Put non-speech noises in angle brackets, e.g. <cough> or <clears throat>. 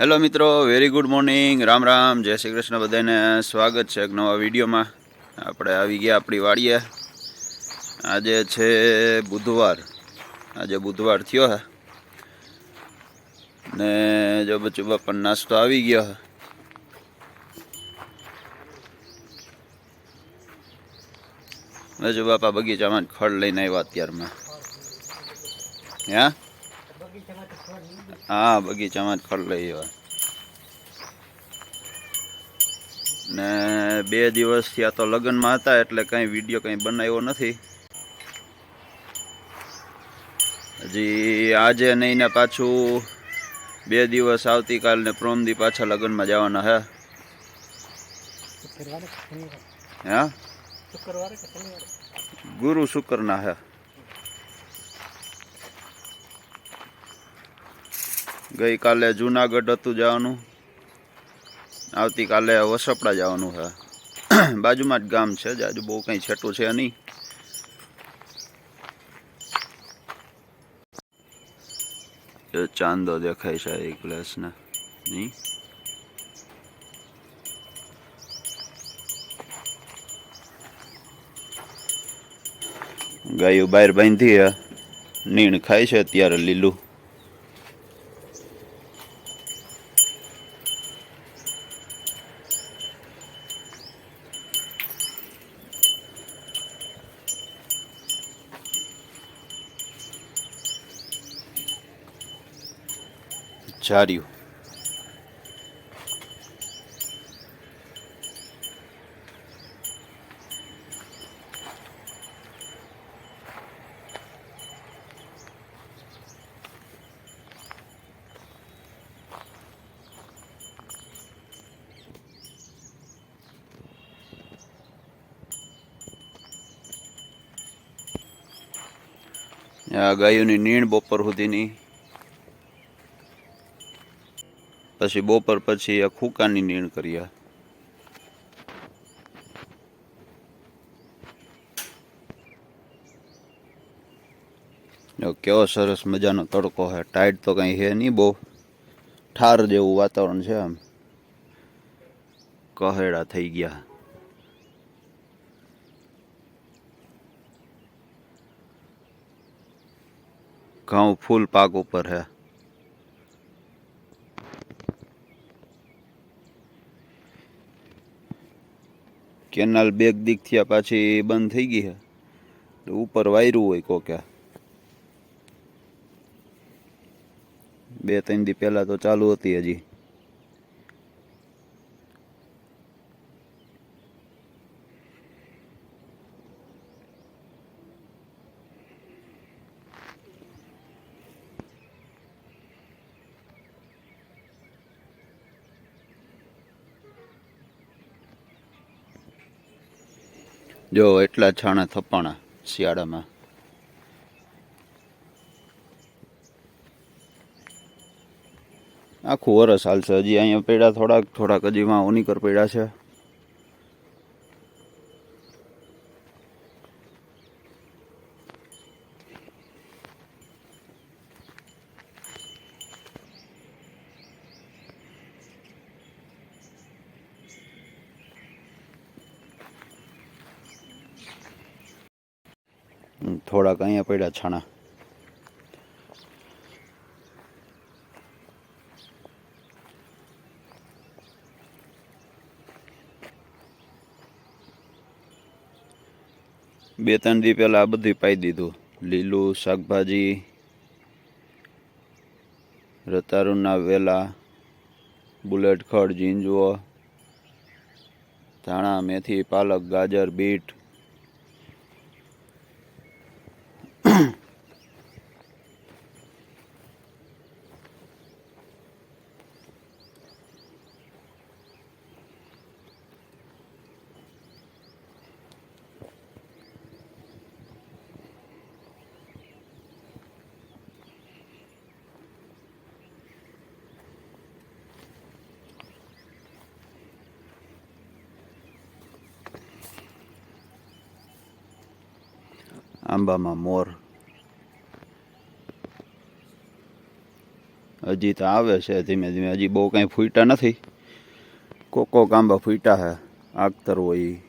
Hello મિત્રો. Very good morning Ram Ram. જય શ્રી કૃષ્ણ. બધાને સ્વાગત છે એક નવા વિડીયોમાં. આપણે આવી ગયા આપણી વાડીએ. આજે છે બુધવાર. આજે બુધવાર થયો હે. ને જો બચ્ચું બાપાનો નાસ્તો આવી ગયો હે. બચ્ચું બાપા બગીચામાં ખડ લઈને આવ્યા અત્યારમાં. હે? હા બગીચામાં જ ખડ લઈ આવ્યા. ને બે દિવસ થયા તો લગ્નમાં હતા એટલે કંઈ વીડિયો કંઈ બનાવ્યો નથી. હજી આજે નહીં ને પાછું બે દિવસ આવતીકાલ ને પ્રોમદી પાછા લગ્નમાં જવાના હે. હે? ગુરુ શુક્રના હે. ગઈકાલે જુનાગઢ હતું જવાનું. આવતીકાલે વસપડા જવાનું છે. <clears throat> બાજુમાં જ ગામ છે, જાજુ બહુ કંઈ છેટું છે નહીં. ચાંદો દેખાય છે એક ગ્લાસને. નહીં? ગાયું બહાર બાંધી નીણ ખાય છે અત્યારે લીલું. ચાર્યું. આ ગાયોની નીણ બપોર સુધીની પછી બપોર પછી આ ખુકાની નીણ કર્યા જો કેવો સરસ મજાનો તડકો છે. ટાઈટ તો કઈ છે નહીં બહુ. ઠાર જેવું વાતાવરણ છે આમ. કહેડા થઈ ગયા. ઘઉં ફૂલ પાક ઉપર છે. કેનાલ બેગ દીક થયા પાછી બંધ થઈ ગઈ છે ઉપર વાયરું હોય કોકે. બે ત્રણ દી પહેલાં તો ચાલુ હતી હજી. જો એટલા છાણા થપાણા શિયાળામાં. આખું વરસ હાલશે. હજી અહીંયા પેડા થોડાક થોડાક હજી માં ઓનીકર પેડા છે. થોડાક અહીંયા પડ્યા છાણા. બે ત્રણ દી પહેલાં આ બધું પાઈ દીધું. લીલું શાકભાજી રતારુના વેલા, બુલેટ ખડ જીંજવો ધાણા, મેથી, પાલક, ગાજર, બીટ આંબામાં મોર હજી તો આવે છે ધીમે ધીમે. હજી બહુ કાંઈ ફૂટ્યા નથી. કોકો આંબા ફૂટ્યા છે આગતર હોય.